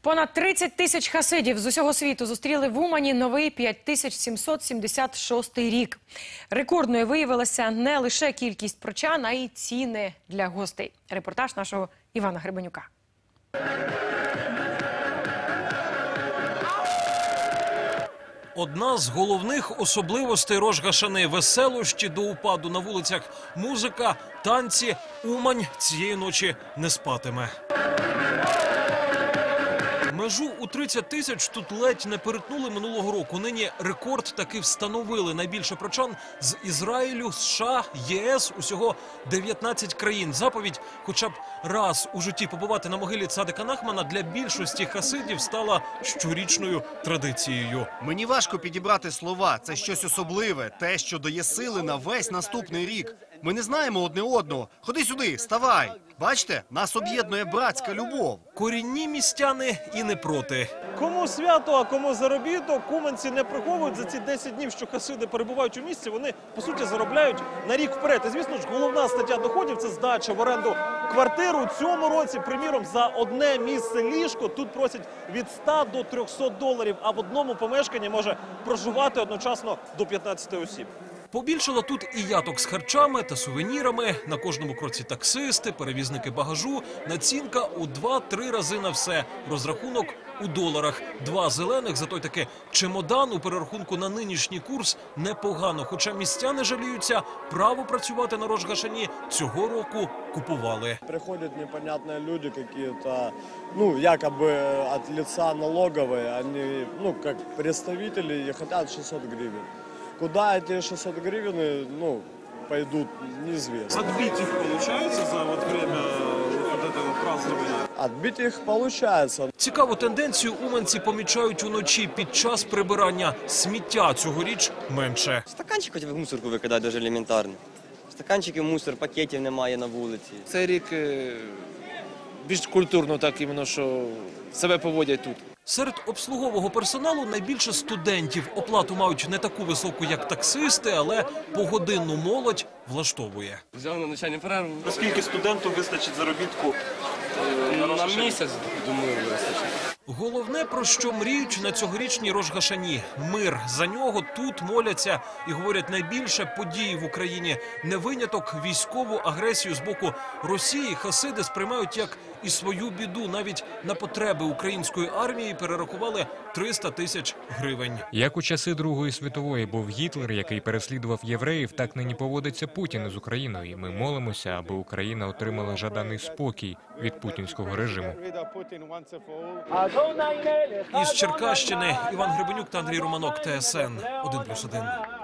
Понад 30 тисяч хасидів з усього світу зустріли в Умані новий 5776 рік. Рекордною виявилася не лише кількість прочан, а й ціни для гостей. Репортаж нашого Івана Гребенюка. Одна з головних особливостей Рожгашани – веселощі до упаду на вулицях. Музика, танці, Умань цієї ночі не спатиме. Межу у 30 тисяч тут ледь не перетнули минулого року. Нині рекорд таки встановили. Найбільше прочан з Ізраїлю, США, ЄС, усього 19 країн. Заповідь, хоча б раз у житті побувати на могилі цадика Нахмана для більшості хасидів стала щорічною традицією. Мені важко підібрати слова. Це щось особливе, те, що дає сили на весь наступний рік. Ми не знаємо одне одного. Ходи сюди, ставай. Бачите, нас об'єднує братська любов. Корінні містяни і не проти. Кому свято, а кому заробіток, куманці не приховують за ці 10 днів, що хасиди перебувають у місті. Вони по суті заробляють на рік вперед. І звісно ж, головна стаття доходів це здача в оренду квартиру. У цьому році, приміром, за одне місце ліжко тут просять від 100 до 300 доларів. А в одному помешканні може проживати одночасно до 15 осіб. Побільшало тут і яток з харчами та сувенірами. На кожному кроці таксисти, перевізники багажу. Націнка у 2-3 рази на все. Розрахунок у доларах. Два зелених, за той таки чемодан у перерахунку на нинішній курс непогано. Хоча містяни жаліються, право працювати на Рожгашані цього року купували. Приходят непонятные люди какие-то, ну, якобы от лица налоговой, они, ну, как представители и хотят 600 гривен. Куда эти 600 гривен, ну, пойдут, неизвестно. Отбить їх виходить за от время вот этого празднования. Отбить их получается, Цікаву тенденцію уманці помічають уночі під час прибирання. Сміття цьогоріч менше. Стаканчик хоч в мусорку викидати дуже елементарно. Стаканчиків, мусор, пакетів немає на вулиці. Цей рік е, більш культурно так іменно, що себе поводять тут. Серед обслугового персоналу найбільше студентів. Оплату мають не таку високу, як таксисти, але погодинну молодь влаштовує. Взяв на навчання перерву. Наскільки студенту вистачить заробітку? На місяць, думаю, вистачить. Головне, про що мріють на цьогорічній Рожгашані – мир. За нього тут моляться і говорять найбільше події в Україні. Не виняток військову агресію з боку Росії хасиди сприймають як і свою біду. Навіть на потреби української армії перерахували 300 тисяч гривень. Як у часи Другої світової був Гітлер, який переслідував євреїв, так нині поводиться Путін з Україною. І Ми молимося, аби Україна отримала жаданий спокій від путінського режиму. Із Черкащини Іван Гребенюк та Андрій Романок, ТСН 1+,1.